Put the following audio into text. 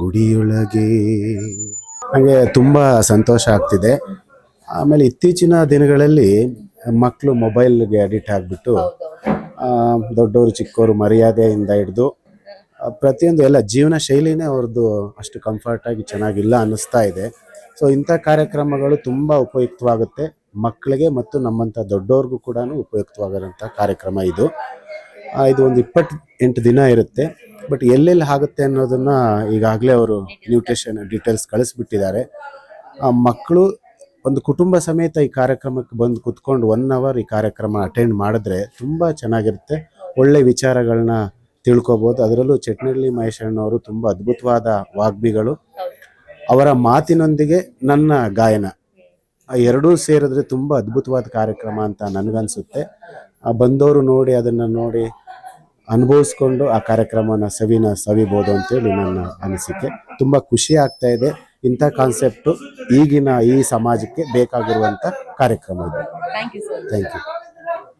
ಗುಡಿಯೊಳಗೆ. ನನಗೆ ತುಂಬ ಸಂತೋಷ ಆಗ್ತಿದೆ. ಆಮೇಲೆ ಇತ್ತೀಚಿನ ದಿನಗಳಲ್ಲಿ ಮಕ್ಕಳು ಮೊಬೈಲ್ಗೆ ಅಡಿಕ್ಟ್ ಆಗಿಬಿಟ್ಟು ದೊಡ್ಡವರು ಚಿಕ್ಕವರು ಮರ್ಯಾದೆಯಿಂದ ಹಿಡಿದು ಪ್ರತಿಯೊಂದು ಎಲ್ಲ ಜೀವನ ಶೈಲಿನೇ ಅವ್ರದ್ದು ಅಷ್ಟು ಕಂಫರ್ಟಾಗಿ ಚೆನ್ನಾಗಿಲ್ಲ ಅನ್ನಿಸ್ತಾ ಇದೆ. ಸೊ ಇಂಥ ಕಾರ್ಯಕ್ರಮಗಳು ತುಂಬ ಉಪಯುಕ್ತವಾಗುತ್ತೆ. ಮಕ್ಕಳಿಗೆ ಮತ್ತು ನಮ್ಮಂಥ ದೊಡ್ಡವ್ರಿಗೂ ಕೂಡ ಉಪಯುಕ್ತವಾಗಿರೋಂಥ ಕಾರ್ಯಕ್ರಮ ಇದು. ಇದು ಒಂದು ಇಪ್ಪತ್ತು ಎಂಟು ದಿನ ಇರುತ್ತೆ. ಬಟ್ ಎಲ್ಲೆಲ್ಲಿ ಆಗುತ್ತೆ ಅನ್ನೋದನ್ನ ಈಗಾಗಲೇ ಅವರು ನ್ಯೂಟ್ರಿಷನ್ ಡೀಟೇಲ್ಸ್ ಕಳಿಸ್ಬಿಟ್ಟಿದ್ದಾರೆ. ಆ ಮಕ್ಕಳು ಒಂದು ಕುಟುಂಬ ಸಮೇತ ಈ ಕಾರ್ಯಕ್ರಮಕ್ಕೆ ಬಂದು ಕುತ್ಕೊಂಡು ಒನ್ ಅವರ್ ಈ ಕಾರ್ಯಕ್ರಮ ಅಟೆಂಡ್ ಮಾಡಿದ್ರೆ ತುಂಬ ಚೆನ್ನಾಗಿರುತ್ತೆ. ಒಳ್ಳೆ ವಿಚಾರಗಳನ್ನ ತಿಳ್ಕೊಬೋದು. ಅದರಲ್ಲೂ ಚಟ್ನಳ್ಳಿ ಮಹೇಶಣ್ಣವರು ತುಂಬ ಅದ್ಭುತವಾದ ವಾಗ್ಮಿಗಳು. ಅವರ ಮಾತಿನೊಂದಿಗೆ ನನ್ನ ಗಾಯನ. ಎರಡೂ ಸೇರಿದ್ರೆ ತುಂಬ ಅದ್ಭುತವಾದ ಕಾರ್ಯಕ್ರಮ ಅಂತ ನನಗನ್ಸುತ್ತೆ. ಬಂದವರು ನೋಡಿ ಅದನ್ನು ನೋಡಿ ಅನುಭವಿಸ್ಕೊಂಡು ಆ ಕಾರ್ಯಕ್ರಮನ ಸವಿನ ಸವಿಬೋದು ಅಂತೇಳಿ ನನ್ನ ಅನಿಸಿಕೆ. ತುಂಬ ಖುಷಿ ಆಗ್ತಾ ಇದೆ. ಇಂಥ ಕಾನ್ಸೆಪ್ಟು ಈಗಿನ ಈ ಸಮಾಜಕ್ಕೆ ಬೇಕಾಗಿರುವಂಥ ಕಾರ್ಯಕ್ರಮ ಇದು. Thank you sir thank you